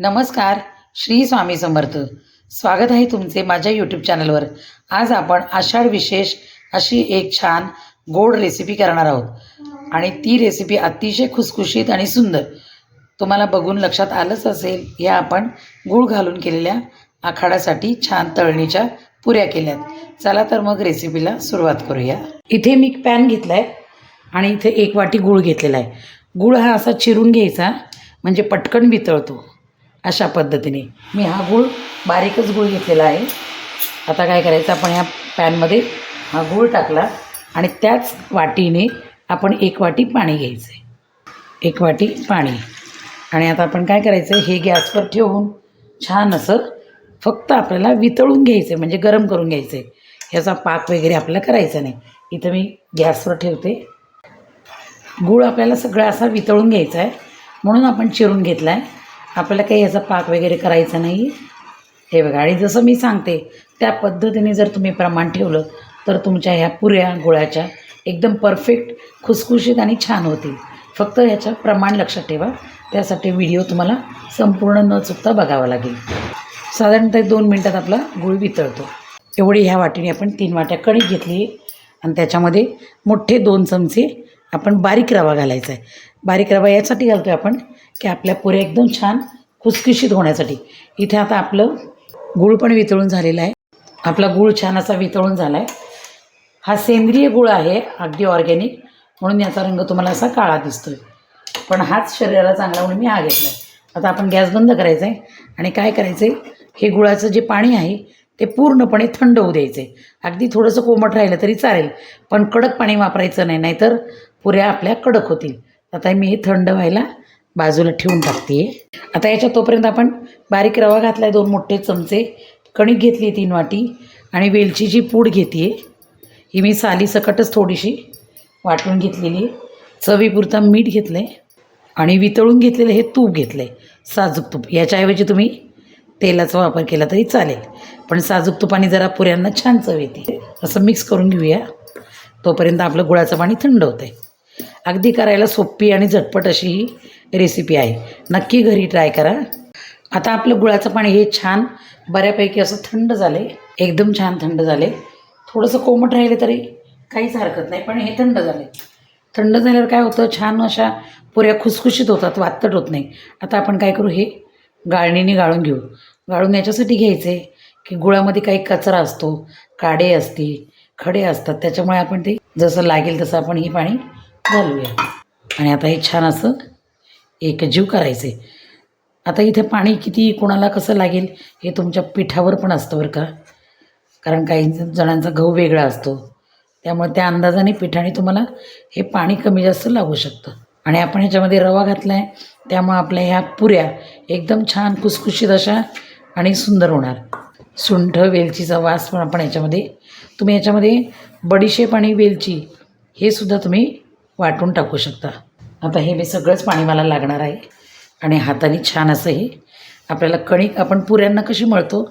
नमस्कार श्री स्वामी समर्थ. स्वागत आहे तुमचे माझ्या यूट्यूब चॅनलवर आज आपण आषाढ विशेष अशी एक छान गोड रेसिपी करणार आहोत. आणि ती रेसिपी अतिशय खुसखुशीत आणि सुंदर. तुम्हाला बघून लक्षात आलंच असेल या आपण गूळ घालून केलेल्या आखाडासाठी छान तळणीच्या पुऱ्या केल्यात. चला तर मग रेसिपीला सुरुवात करूया. इथे मी पॅन घेतला आहे आणि इथे एक वाटी गूळ घेतलेला आहे. गूळ हा असा चिरून घ्यायचा म्हणजे पटकन वितळतो. अशा पद्धतीने. मी हा गूळ बारीकच गूळ घेतलेला आहे. आता काय करायचं आपण ह्या पॅनमध्ये हा गूळ टाकला आणि त्याच वाटीने आपण एक वाटी पाणी घ्यायचं आहे एक वाटी पाणी. आणि आता आपण काय करायचं हे गॅसवर ठेवून छान असं फक्त आपल्याला वितळून घ्यायचं आहे म्हणजे गरम करून घ्यायचं आहे ह्याचा पाक वगैरे आपल्याला करायचा नाही. इथं मी गॅसवर ठेवते. गूळ आपल्याला सगळा असा वितळून घ्यायचा आहे म्हणून आपण चिरून घेतला आहे आपल्याला काही याचा पाक वगैरे करायचा नाही. हे बघा आणि जसं मी सांगते त्या पद्धतीने जर तुम्ही प्रमाण ठेवलं तर तुमच्या ह्या पुऱ्या गुळाच्या एकदम परफेक्ट खुसखुशीत आणि छान होतील. फक्त ह्याचं प्रमाण लक्षात ठेवा. त्यासाठी व्हिडिओ तुम्हाला संपूर्ण न चुकता बघावा लागेल. साधारणतः दोन मिनटात आपला गुळ वितळतो. एवढी ह्या वाटीने आपण तीन वाट्या कणिक घेतली आणि त्याच्यामध्ये मोठे दोन चमचे आपण बारीक रवा घालायचा आहे. बारीक रवा यासाठी घालतो आहे आपण की आपल्या पुऱ्या एकदम छान खुसखुशीत होण्यासाठी. इथे आता आपलं गूळ पण वितळून झालेलं आहे. आपला गूळ छान असा वितळून झाला आहे हा सेंद्रिय गूळ आहे अगदी ऑर्गॅनिक म्हणून याचा रंग तुम्हाला असा काळा दिसतो आहे पण हाच शरीराला चांगला म्हणून मी हा घेतला आहे आता आपण गॅस बंद करायचा आहे आणि काय करायचं आहे हे गुळाचं जे पाणी आहे ते पूर्णपणे थंड होऊ द्यायचं आहे अगदी थोडंसं कोमट राहिलं तरी चालेल पण कडक पाणी वापरायचं नाही नाहीतर पुऱ्या आपल्या कडक होतील. आता मी हे थंड व्हायला बाजूला ठेवून टाकते आता याच्यात तोपर्यंत आपण बारीक रवा घातला आहे दोन मोठे चमचे. कणिक घेतली तीन वाटी. आणि वेलचीची पूड घेते ही मी सालीसकटच थोडीशी वाटून घेतलेली चवीपुरता मीठ घेतलं आहे आणि वितळून घेतलेलं हे तूप घेतलं आहे साजूक तूप. याच्याऐवजी तुम्ही तेलाचा वापर केला तरी चालेल. पण साजूक तुपाने जरा पुऱ्यांना छान चव येते. असं मिक्स करून घेऊया. तोपर्यंत आपलं गुळाचं पाणी थंड होतं आहे अगदी करायला सोपी आणि झटपट अशी ही रेसिपी आहे. नक्की घरी ट्राय करा. आता आपलं गुळाचं पाणी हे छान बऱ्यापैकी असं थंड झाले एकदम छान थंड झाले थोडंसं कोमट राहिले तरी काहीच हरकत नाही पण हे थंड झाले थंड झाल्यावर काय होतं? छान अशा पुऱ्या खुसखुशीत होतात वातट होत नाही. आता आपण काय करू? हे गाळणीने गाळून घेऊ. गाळून याच्यासाठी घ्यायचे की गुळामध्ये काही कचरा असतो काडे असते खडे असतात. त्याच्यामुळे आपण ते जसं लागेल तसं आपण ही पाणी घालूया. आणि आता हे छान असं एकजीव करायचे आता इथे पाणी किती कोणाला कसं लागेल हे तुमच्या पिठावर पण असतं बरं का. कारण काही जणांचा गहू वेगळा असतो. त्यामुळे त्या अंदाजाने पिठाने तुम्हाला हे पाणी कमी जास्त लागू शकतं. आणि आपण ह्याच्यामध्ये रवा घातला आहे त्यामुळे आपल्या ह्या पुऱ्या एकदम छान कुसकुशीत अशा आणि सुंदर होणार. सुंठ वेलचीचा वास पण आपण याच्यामध्ये तुम्ही याच्यामध्ये बडीशेप आणि वेलची हे सुद्धा तुम्ही वाटून टाकू शकता. आता हे मी सगळंच पाणी मला लागणार आहे. आणि हाताने छान असं हे आपल्याला कणिक आपण पुऱ्यांना कशी मळतो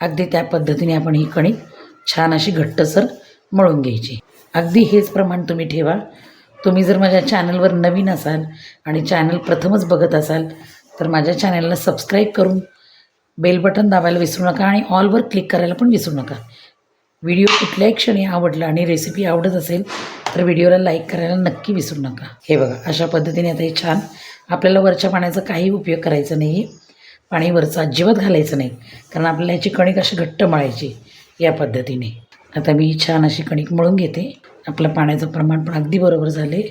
अगदी त्या पद्धतीने आपण ही कणिक छान अशी घट्टसर मळून घ्यायची. अगदी हेच प्रमाण तुम्ही ठेवा. तुम्ही जर माझ्या चॅनलवर नवीन असाल आणि चॅनल प्रथमच बघत असाल तर माझ्या चॅनलला सबस्क्राईब करून बेल बटन दाबायला विसरू नका आणि ऑलवर क्लिक करायला पण विसरू नका. व्हिडिओ कुठल्याही क्षणी आवडला आणि रेसिपी आवडत असेल तर व्हिडिओला लाईक करायला नक्की विसरू नका. हे बघा अशा पद्धतीने आता हे छान आपल्याला वरच्या पाण्याचा काही उपयोग करायचा नाही आहे पाणी वरचं अजिबात घालायचं नाही कारण आपल्याला याची कणिक अशी घट्ट मळायची या पद्धतीने. आता मी छान अशी कणिक मळून घेते. आपलं पाण्याचं प्रमाण पण अगदी बरोबर झाले.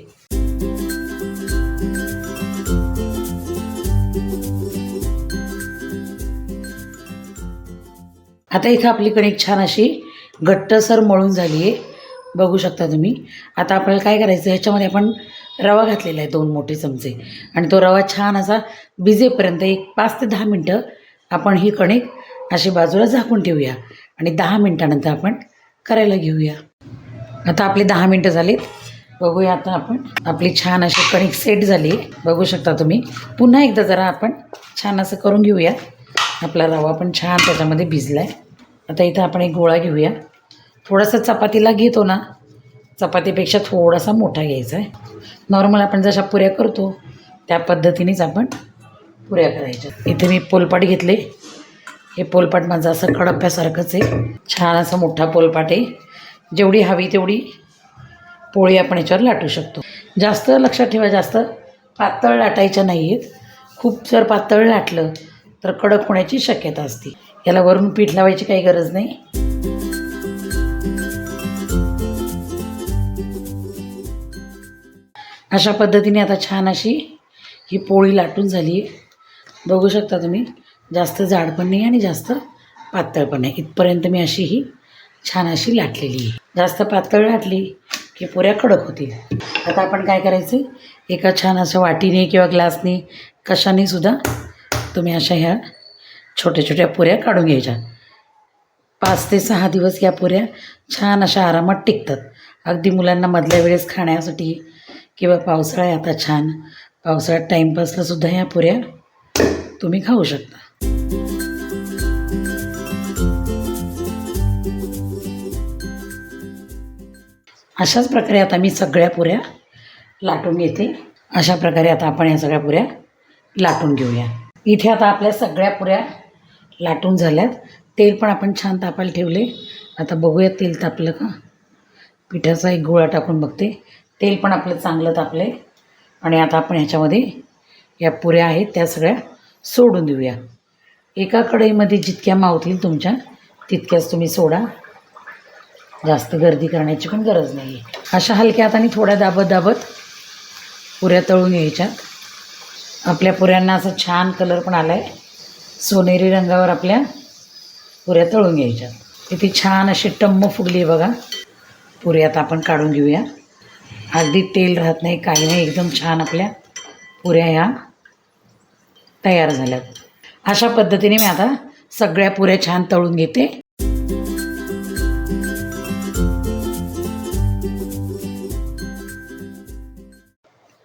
आता इथं आपली कणिक छान अशी घट्टसर मळून झाली आहे. बघू शकता तुम्ही. आता आपल्याला काय करायचं ह्याच्यामध्ये आपण रवा घातलेला आहे दोन मोठे चमचे. आणि तो रवा छान असा भिजेपर्यंत एक पाच ते दहा मिनटं आपण ही कणिक अशी बाजूला झाकून ठेवूया. आणि दहा मिनटानंतर आपण करायला घेऊया. आता आपले दहा मिनटं झालीत. बघूया आता आपण. आपली छान अशी कणिक सेट झाली आहे. बघू शकता तुम्ही. पुन्हा एकदा जरा आपण छान असं करून घेऊया. आपला रवा पण छान त्याच्यामध्ये भिजला आहे आता इथं आपण एक गोळा घेऊया. थोडासा चपातीला घेतो ना चपातीपेक्षा थोडासा मोठा घ्यायचा आहे. नॉर्मल आपण जशा पुऱ्या करतो त्या पद्धतीनेच आपण पुऱ्या करायच्या. इथे मी पोलपाट घेतले. हे पोलपाट माझं असं कडप्प्यासारखंच आहे. छान असं मोठा पोलपाट आहे. जेवढी हवी तेवढी पोळी आपण याच्यावर लाटू शकतो. जास्त लक्षात ठेवा जास्त पातळ लाटायच्या नाही आहेत खूप जर पातळ लाटलं तर कडक होण्याची शक्यता असते. याला वरून पीठ लावायची काही गरज नाही. अशा पद्धतीने आता छान अशी ही पोळी लाटून झाली आहे. बघू शकता तुम्ही जास्त जाड पण नाही आणि जास्त पातळ पण नाही. इथपर्यंत मी अशी ही छान अशी लाटलेली आहे. जास्त पातळ लाटली की पुऱ्या कडक होतील. आता आपण काय करायचं? एका छान अशा वाटीने किंवा ग्लासने कशाने सुद्धा तुम्ही अशा ह्या छोट्या छोट्या पुऱ्या काढून घ्यायच्या. पाच ते सहा दिवस या पुऱ्या छान अशा आरामात टिकतात. अगदी मुलांना मधल्या वेळेस खाण्यासाठी किंवा पावसाळा आहे आता छान पावसाळ्यात टाईमपासला सुद्धा ह्या पुऱ्या तुम्ही खाऊ शकता. अशाच प्रकारे आता मी सगळ्या पुऱ्या लाटून घेते. अशा प्रकारे आता आपण या सगळ्या पुऱ्या लाटून घेऊया. इथे आता आपल्या सगळ्या पुऱ्या लाटून झाल्यात. तेल पण आपण छान तापायला ठेवले. आता बघूया तेल तापलं का? पिठाचा एक गोळा टाकून बघते. तेल पण आपलं चांगलं तापलं आहे आणि आता आपण ह्याच्यामध्ये या पुऱ्या आहेत त्या सगळ्या सोडून देऊया. एका कढईमध्ये जितक्या मावतील तुमच्या तितक्याच तुम्ही सोडा. जास्त गर्दी करण्याची पण गरज नाही आहे अशा हलक्या हाताने थोड्या दाबत दाबत पुऱ्या तळून यायच्यात आपल्या पुऱ्यांना असं छान कलर पण आला आहे सोनेरी रंगावर आपल्या पुऱ्या तळून घ्यायच्या. किती छान अशी टम्म फुगली आहे बघा. पुऱ्या आता आपण काढून घेऊया. अगदी तेल राहत नाही काही नाही एकदम छान आपल्या पुऱ्या ह्या तयार झाल्यात. अशा पद्धतीने मी आता सगळ्या पुऱ्या छान तळून घेते.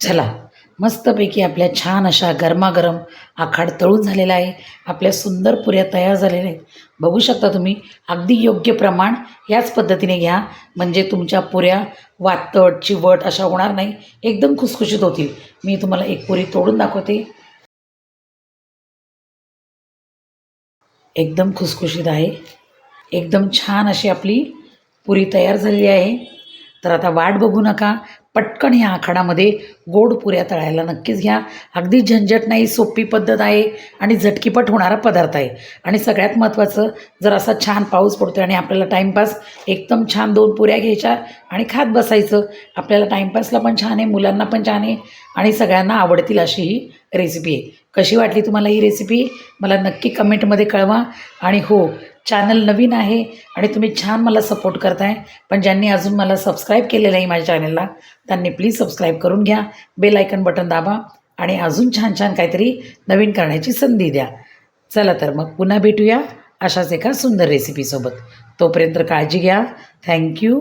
चला मस्तपैकी आपल्या छान अशा गरमागरम आखाड तळून झालेला आहे. आपल्या सुंदर पुऱ्या तयार झालेल्या आहेत. बघू शकता तुम्ही अगदी योग्य प्रमाण याच पद्धतीने घ्या. म्हणजे तुमच्या पुऱ्या वातट चिवट अशा होणार नाही. एकदम खुसखुशीत होतील. मी तुम्हाला एक पुरी तोडून दाखवते. एकदम खुसखुशीत आहे. एकदम छान अशी आपली पुरी तयार झालेली आहे. तर आता वाट बघू नका. पटकन ह्या आखाडामध्ये गोड पुऱ्या तळायला नक्कीच घ्या. अगदी झंझट नाही सोपी पद्धत आहे आणि झटकीपट होणारा पदार्थ आहे. आणि सगळ्यात महत्त्वाचं जर असा छान पाऊस पडतो आणि आपल्याला टाईमपास एकदम छान दोन पुऱ्या घ्यायच्या आणि खात बसायचं आपल्याला टाईमपासला पण छान आहे मुलांना पण छान आहे आणि सगळ्यांना आवडतील अशी ही रेसिपी आहे. कशी वाटली तुम्हाला ही रेसिपी मला नक्की कमेंटमध्ये कळवा. आणि हो चॅनल नवीन आहे आणि तुम्ही छान मला सपोर्ट करताय. पण ज्यांनी अजून मला सबस्क्राईब केलेलं आहे माझ्या चॅनलला त्यांनी प्लीज सबस्क्राईब करून घ्या. बेल आयकन बटन दाबा आणि अजून छान छान काहीतरी नवीन करण्याची संधी द्या. चला तर मग पुन्हा भेटूया अशाच एका सुंदर रेसिपीसोबत तोपर्यंत काळजी घ्या. थँक्यू